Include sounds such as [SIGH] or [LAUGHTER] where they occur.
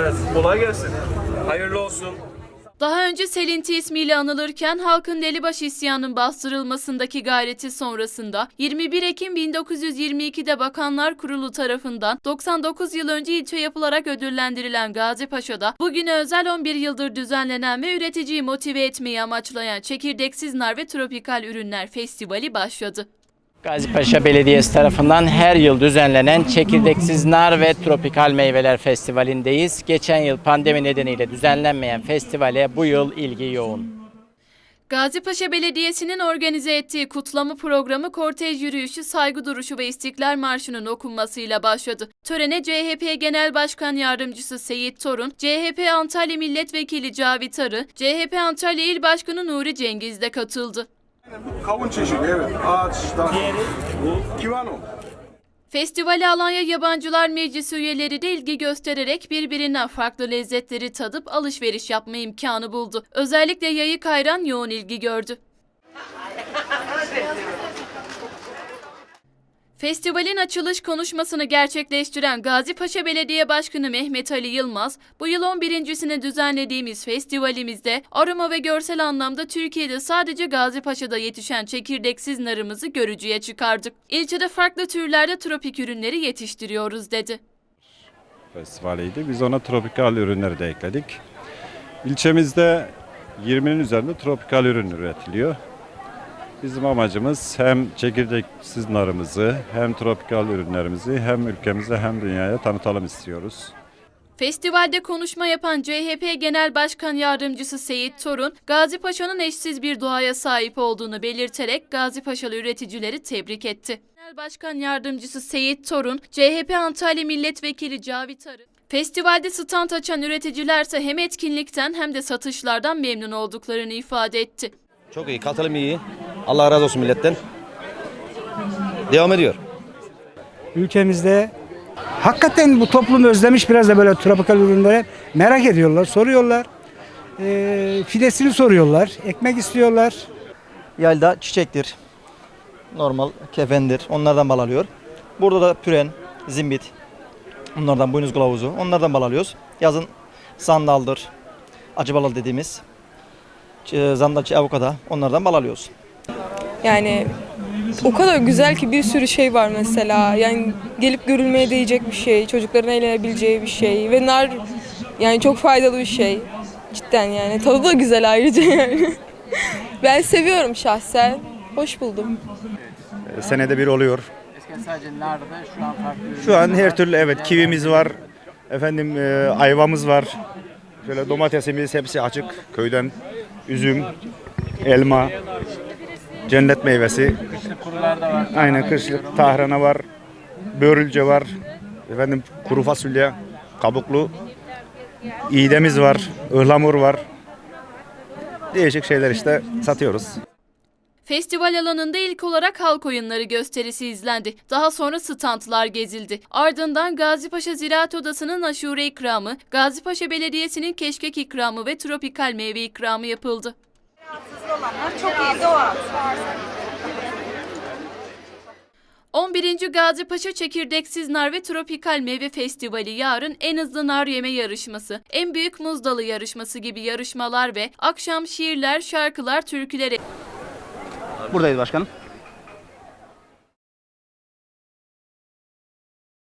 Evet, kolay gelsin. Hayırlı olsun. Daha önce Selinti ismiyle anılırken halkın Delibaş isyanının bastırılmasındaki gayreti sonrasında 21 Ekim 1922'de Bakanlar Kurulu tarafından 99 yıl önce ilçe yapılarak ödüllendirilen Gazi Paşa'da bugüne özel 11 yıldır düzenlenen ve üreticiyi motive etmeyi amaçlayan çekirdeksiz nar ve tropikal ürünler festivali başladı. Gazipaşa Belediyesi tarafından her yıl düzenlenen Çekirdeksiz Nar ve Tropikal Meyveler Festivali'ndeyiz. Geçen yıl pandemi nedeniyle düzenlenmeyen festivale bu yıl ilgi yoğun. Gazipaşa Belediyesi'nin organize ettiği kutlama programı kortej yürüyüşü, saygı duruşu ve İstiklal Marşı'nın okunmasıyla başladı. Törene CHP Genel Başkan Yardımcısı Seyit Torun, CHP Antalya Milletvekili Cavit Arı, CHP Antalya İl Başkanı Nuri Cengiz de katıldı. Kavun çeşidi evet. Ağaçtan. Bu kivano. Festivale Alanya Yabancılar Meclisi üyeleri de ilgi göstererek birbirinden farklı lezzetleri tadıp alışveriş yapma imkanı buldu. Özellikle yayık ayran yoğun ilgi gördü. [LAUGHS] Festivalin açılış konuşmasını gerçekleştiren Gazipaşa Belediye Başkanı Mehmet Ali Yılmaz, bu yıl 11.sini düzenlediğimiz festivalimizde aroma ve görsel anlamda Türkiye'de sadece Gazipaşa'da yetişen çekirdeksiz narımızı görücüye çıkardık. İlçede farklı türlerde tropik ürünleri yetiştiriyoruz dedi. festivaliydi. Biz ona tropikal ürünleri de ekledik. İlçemizde 20'nin üzerinde tropikal ürün üretiliyor. Bizim amacımız hem çekirdeksiz narımızı, hem tropikal ürünlerimizi hem ülkemize hem dünyaya tanıtalım istiyoruz. Festivalde konuşma yapan CHP Genel Başkan Yardımcısı Seyit Torun, Gazi Paşa'nın eşsiz bir doğaya sahip olduğunu belirterek Gazi Paşalı üreticileri tebrik etti. Genel Başkan Yardımcısı Seyit Torun, CHP Antalya Milletvekili Cavit Arı, Festivalde stand açan üreticilerse hem etkinlikten hem de satışlardan memnun olduklarını ifade etti. Çok iyi, katılım iyi. Allah razı olsun milletten. Devam ediyor. ülkemizde hakikaten bu toplum özlemiş biraz da böyle tropikal ürünlere merak ediyorlar, soruyorlar. Ee, fidesini soruyorlar, ekmek istiyorlar. Yayda çiçektir. Normal kefendir. Onlardan bal alıyor. Burada da püren, zimbit. Onlardan boynuz kılavuzu. Onlardan bal alıyoruz. Yazın sandaldır. Acı balal dediğimiz. ç- Zandalçı avokado. Onlardan bal alıyoruz. Yani o kadar güzel ki bir sürü şey var mesela. Yani gelip görülmeye değecek bir şey, çocukların eğlenebileceği bir şey ve nar yani çok faydalı bir şey. Cidden yani tadı da güzel ayrıca [LAUGHS] yani. ben seviyorum şahsen. Hoş buldum. senede bir oluyor. Eskiden sadece nardı, şu an farklı Şu an her türlü evet kivimiz var. Efendim e, ayvamız var. Şöyle domatesimiz hepsi açık köyden. Üzüm, elma, cennet meyvesi. kurular da var. Aynen kışlık tahrana var. Börülce var. Efendim kuru fasulye, kabuklu. İğdemiz var, ıhlamur var. Değişik şeyler işte satıyoruz. Festival alanında ilk olarak halk oyunları gösterisi izlendi. Daha sonra standlar gezildi. Ardından Gazipaşa Ziraat Odası'nın aşure ikramı, Gazipaşa Belediyesi'nin keşkek ikramı ve tropikal meyve ikramı yapıldı. Çok iyi doğal. 11. Gazipaşa Çekirdeksiz Nar ve Tropikal Meyve Festivali yarın en hızlı nar yeme yarışması, en büyük muz dalı yarışması gibi yarışmalar ve akşam şiirler, şarkılar, türküler Buradayız başkanım.